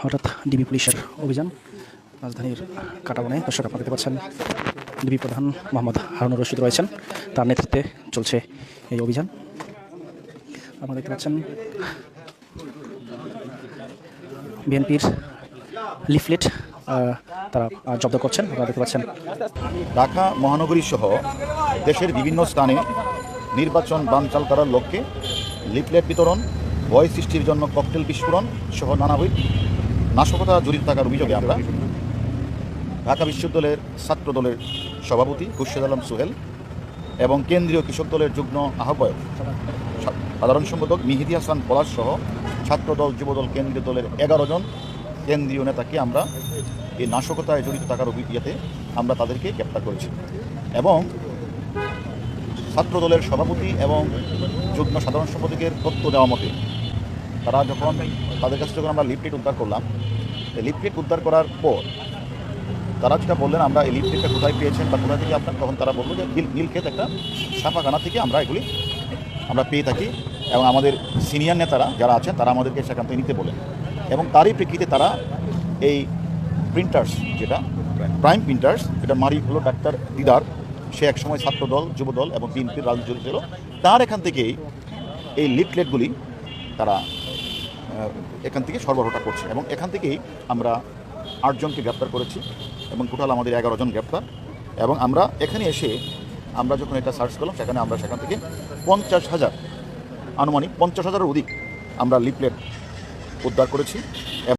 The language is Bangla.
হঠাৎ ডিবি পুলিশের অভিযান রাজধানীর কাটাবনে দর্শক আপনারা দেখতে পাচ্ছেন, ডিবি প্রধান মোহাম্মদ হারুনুর রশিদ রয়েছেন। তার নেতৃত্বে চলছে এই অভিযান। আপনারা দেখতে পাচ্ছেন, বিএনপির লিফলেট তারা জব্দ করছেন। আপনারা দেখতে পাচ্ছেন, ঢাকা মহানগরী সহ দেশের বিভিন্ন স্থানে নির্বাচন বানচাল করার লক্ষ্যে লিফলেট বিতরণ ভয় সৃষ্টির জন্য ককটেল বিস্ফোরণ সহ নানাবিধ নাশকতা জড়িত থাকার অভিযোগে আমরা ঢাকা বিশ্ববিদ্যালয়ের ছাত্র দলের সভাপতি খুরশেদ আলম সোহেল এবং কেন্দ্রীয় কৃষক দলের যুগ্ম আহ্বায়ক সাধারণ সম্পাদক মিহিদি হাসান পলাশ সহ ছাত্রদল, যুবদল, কেন্দ্রীয় দলের এগারো জন কেন্দ্রীয় নেতাকে আমরা এই নাশকতায় জড়িত থাকার অভিজ্ঞতে আমরা তাদেরকে গ্রেপ্তার করেছি। এবং ছাত্র দলের সভাপতি এবং যুগ্ম সাধারণ সম্পাদকের তথ্য দেওয়া মতে তারা যখন তাদের কাছে যখন আমরা লিফলেট উদ্ধার করলাম, এই লিফলেট উদ্ধার করার পর তারা যেটা বললেন, আমরা এই লিফলেটটা কোথায় পেয়েছেন বা কোথা থেকে আপনার, তখন তারা বলল যে নীল নীলক্ষেত একটা ছাপাখানা থেকে আমরা এগুলি আমরা পেয়ে থাকি এবং আমাদের সিনিয়র নেতারা যারা আছেন, তারা আমাদেরকে সেখান থেকে নিতে বলেন। এবং তারই প্রেক্ষিতে তারা এই প্রিন্টার্স যেটা প্রাইম প্রিন্টার্স এটা মারি হলো ডাক্তার দিদার। সে একসময় ছাত্রদল, যুবদল এবং বিএনপির রাজনীতি ছিল তার এখান থেকেই এই লিফলেটগুলি তারা এখান থেকে সরবরাহটা করছে এবং এখান থেকেই আমরা আটজনকে গ্রেপ্তার করেছি এবং টোটাল আমাদের এগারো জন গ্রেপ্তার এবং আমরা এখানে এসে আমরা যখন এটা সার্চ করলাম, সেখানে আমরা সেখান থেকে পঞ্চাশ হাজার আনুমানিক পঞ্চাশ হাজারের অধিক আমরা লিপলেট উদ্ধার করেছি।